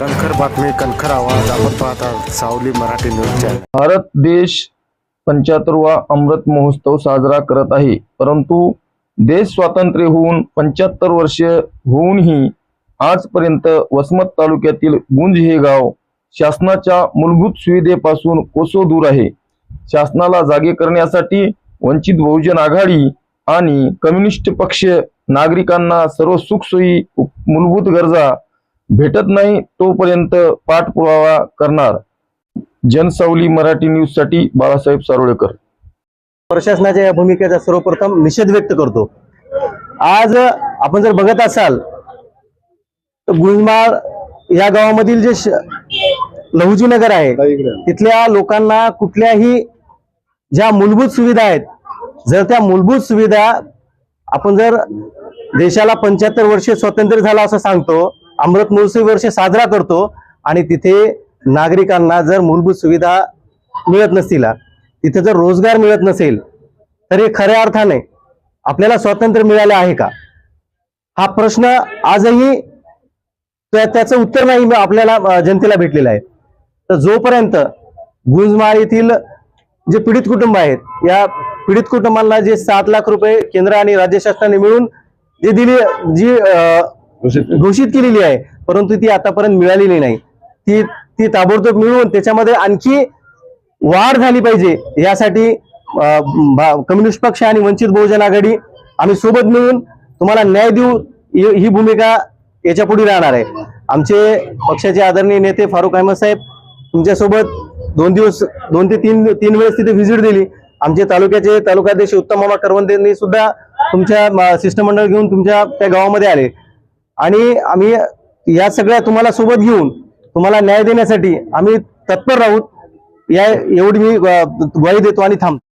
कणखर बातमी कणखर आवाज आपण पाहता सावली मराठी न्यूज चॅनल भारत देश पंच्याहत्तरवा अमृत महोत्सव साजरा करत आहे. परंतु देश स्वातंत्र्य होऊन पंच्याहत्तर वर्ष होऊनही आजपर्यंत वसमत तालुक्यातील गुंज हे गाव शासनाच्या मूलभूत सुविधेपासून कोसो दूर आहे. शासनाला जागे करण्यासाठी वंचित बहुजन आघाडी आणि कम्युनिस्ट पक्ष नागरिकांना सर्व सुखसोयी मूलभूत गरजा भेटत नाही तोपर्यंत पाठपुरावा करणार. जनसावली मराठी न्यूजसाठी बाळासाहेब सारोळेकर. प्रशासनाच्या या भूमिकेचा सर्वप्रथम निषेध व्यक्त करतो. आज आपण जर बघत असाल तर गुंजमाळ या गावामधील जे श- लहुजी नगर आहे तिथल्या लोकांना कुठल्याही ज्या मूलभूत सुविधा आहेत जर त्या मूलभूत सुविधा आपण जर देशाला पंच्याहत्तर वर्ष स्वातंत्र्य झालं असं सांगतो अमृत महोत्सवी वर्ष साजरा करतो आणि तिथे नागरिकांना जर मूलभूत सुविधा मिळत नसतील तिथे जर रोजगार मिळत नसेल तर हे खऱ्या अर्थाने आपल्याला स्वातंत्र्य मिळाले आहे का? हा प्रश्न आजही त्याचं उत्तर नाही आपल्याला जनतेला भेटलेलं आहे. तर जोपर्यंत गुंजमाळ येथील जे पीडित कुटुंब आहेत या पीडित कुटुंबांना जे सात लाख रुपये केंद्र आणि राज्य शासनाने मिळून जे दिली जी घोषित केलेली आहे. परंतु ती आतापर्यंत मिळालेली नाही. ती ती ताबडतोब मिळवून त्याच्यामध्ये आणखी वाढ झाली पाहिजे. यासाठी कम्युनिस्ट पक्ष आणि वंचित बहुजन आघाडी आम्ही सोबत मिळून तुम्हाला न्याय देऊ ही भूमिका याच्यापुढे राहणार आहे. आमचे पक्षाचे आदरणीय नेते फारुख अहमद साहेब तुमच्यासोबत दोन दिवस दोन ते तीन तीन वेळेस तिथे व्हिजिट दिली. आमचे तालुक्याचे तालुकाध्यक्ष उत्तम मामा करवंदेंनी सुद्धा तुमच्या शिष्टमंडळ घेऊन तुमच्या त्या गावामध्ये आले. आणि आम्ही या सगळ्या तुम्हाला सोबत घेऊन तुम्हाला न्याय देण्यासाठी आम्ही तत्पर राहू या एवढी मी ग्वाही देतो आणि थांबतो.